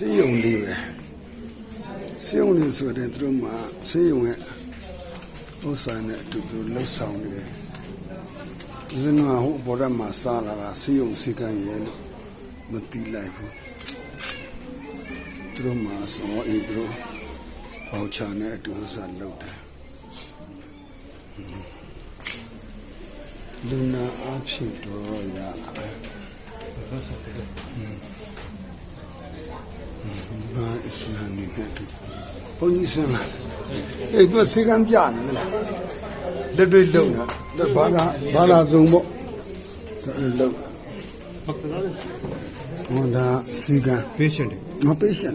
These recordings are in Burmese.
စေးရုံလေးပဲစေးရုံလေးဆိုတဲ့သူတို့မှာစေးရုံရဲ့ဥစ္စာနဲ့အတူတူလှုပ်ဆောင်နေတယ်ဒီစနာဟိုဘောရမှာစားလာတာစေးရုံစီကံရဲ့လို့မတိလိုက်ဘူးသူတို့မှာစောအေးသူတို့ပေါချာနဲ့အတူဥစ္စာလုပ်တယ်လူနာအဖြစ်တော့ရလာတယ်ဘာအ စ္စလာမ်နဲ့တူဘုန်းကြီးစင်လာအဲ့သူစေကံပြနေတယ်လားလက်တွေလုံတာဘာသာဘာသာစုံပေါ့လုံဟောဒါစေကံ patient မပေးရှင်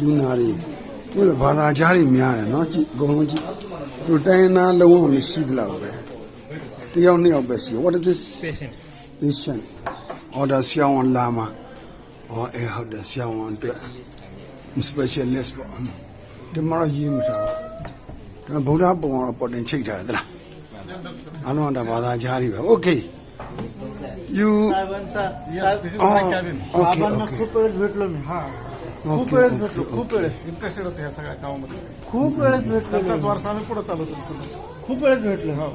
လူနာတွေသူကဘာသာကြားတွေများတယ်နော်ကြည့်အကုန်လုံးကြည့်သူတိုင်းနာလုံးဝမရှိသလောက်ပဲတယောက်နှစ်ယောက်ပဲရှိ what is this patient patient order ဆရာဝန်လာမှာ ဟောအဲဟုတ်တယ်ဆရာဝန်အတွက် specialist ပေါ့ဒီမှာရေးမှာတော့ဒါဗုဒ္ဓပုံအောင်ပေါ်တင်ချိတ်ထားတယ်သလားအလုံးတော့ဘာသာကြားတွေပဲ okay you Seven, sir. yes this is Oh, my cabin okay, बाबांना okay. खूप वेळेस भेटलो मी हा खूप Okay, वेळेस okay, भेटलो खूप वेळेस इंटरेस्टेड होते ह्या सगळ्या कामामध्ये खूप वेळेस भेटलो त्याच मी. वारसा आम्ही पुढे चालवतो सगळं खूप वेळेस भेटलो हो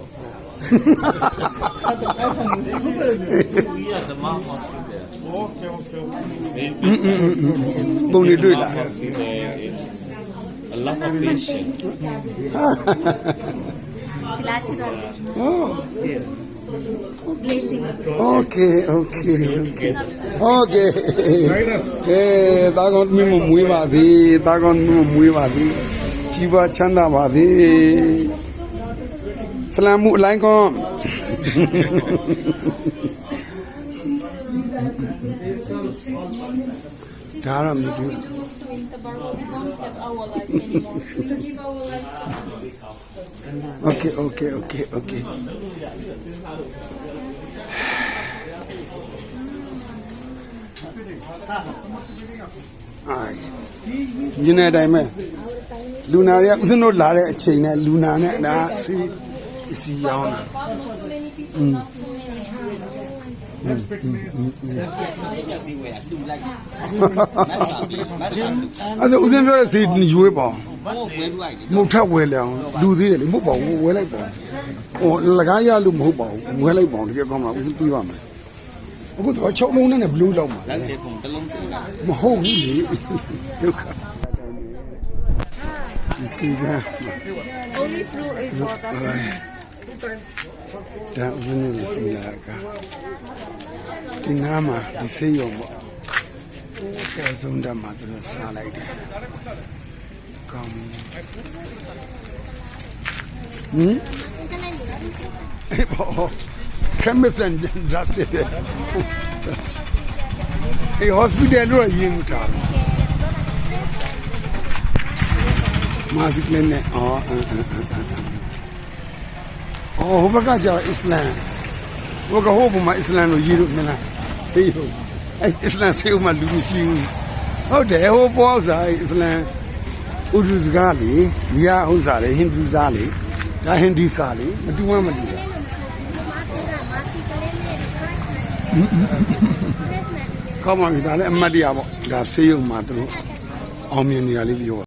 ပုံနေတွေ့လာ A lot of patience. oh. Blessing. Okay, okay, okay. Okay. Eh, တာကောင်မိမမွေးပါသေး။တာကောင်မိမမွေးပါသေး။ជីវချမ်းသာပါသေး။ ဆလမ်မူအလိုင်းကွန်ဒါရမီတူ Also in Tabarok, we don't have our life anymore. We give our life to others. Okay, okay, okay, okay. ai ညနေတိုင်းပဲလူနာတွေကဦးဇင်းတို့လာတဲ့အချိန်နဲ့လူနာနဲ့ဒါစီ စီရောင်းတာ Not so many people, not so many. အဲ့ဒါဦးဇင်းပြောတဲ့စီရွေးပေါ့မဟုတ်ထက်ဝယ်လေအောင်လူသေးတယ်လေမဟုတ်ပါဘူးဝယ်လိုက်ပါဟိုလကားရလို့မဟုတ်ပါဘူးဝယ်လိုက်ပါတကယ်ကောင်းမှာဦးဇင်းပြီးပါမယ်အခုတော့ချုပ်လုံးနဲ့ဘလူးလောက်မှာလေမဟုတ်ဘူးလေဒုက္ခဒီစီက Only through a water. ဒါဦးဇင်းတို့စီလာကဒီနားမှာဒီစေးရုံပေါ့ပေါ်ဆုံးတတ်မှာသူတို့စားလိုက်တယ်ကောင်းပြီဟမ်အေးဘော chemist and justice အေး hospital လို့ရင်းမထားဘူးမာစကလည်းနဲ့ အော်အင်းအင်းအင်းအင်းအော်ဟိုဘက်ကကျတော့အစ္စလမ်ဟိုကဟိုဘက်မှာအစ္စလမ်လို့ရေးလို့မလားသိရောအဲအစ္စလမ်ဆေးဥမှာလူမရှိဘူးဟုတ်တယ်ဟိုပေါ်စားအစ္စလမ်ဥဒုစကားလေမြာဥစားလေဟိန္ဒူစားလေဒါဟိန္ဒူစားလေမတူမှမတူဘူးကောင်းပါပြီဒါလည်းအမတ်တရားပေါ့ဒါဆေးရုံမှာသူတို့အောင်မြင်နေရလေးပြော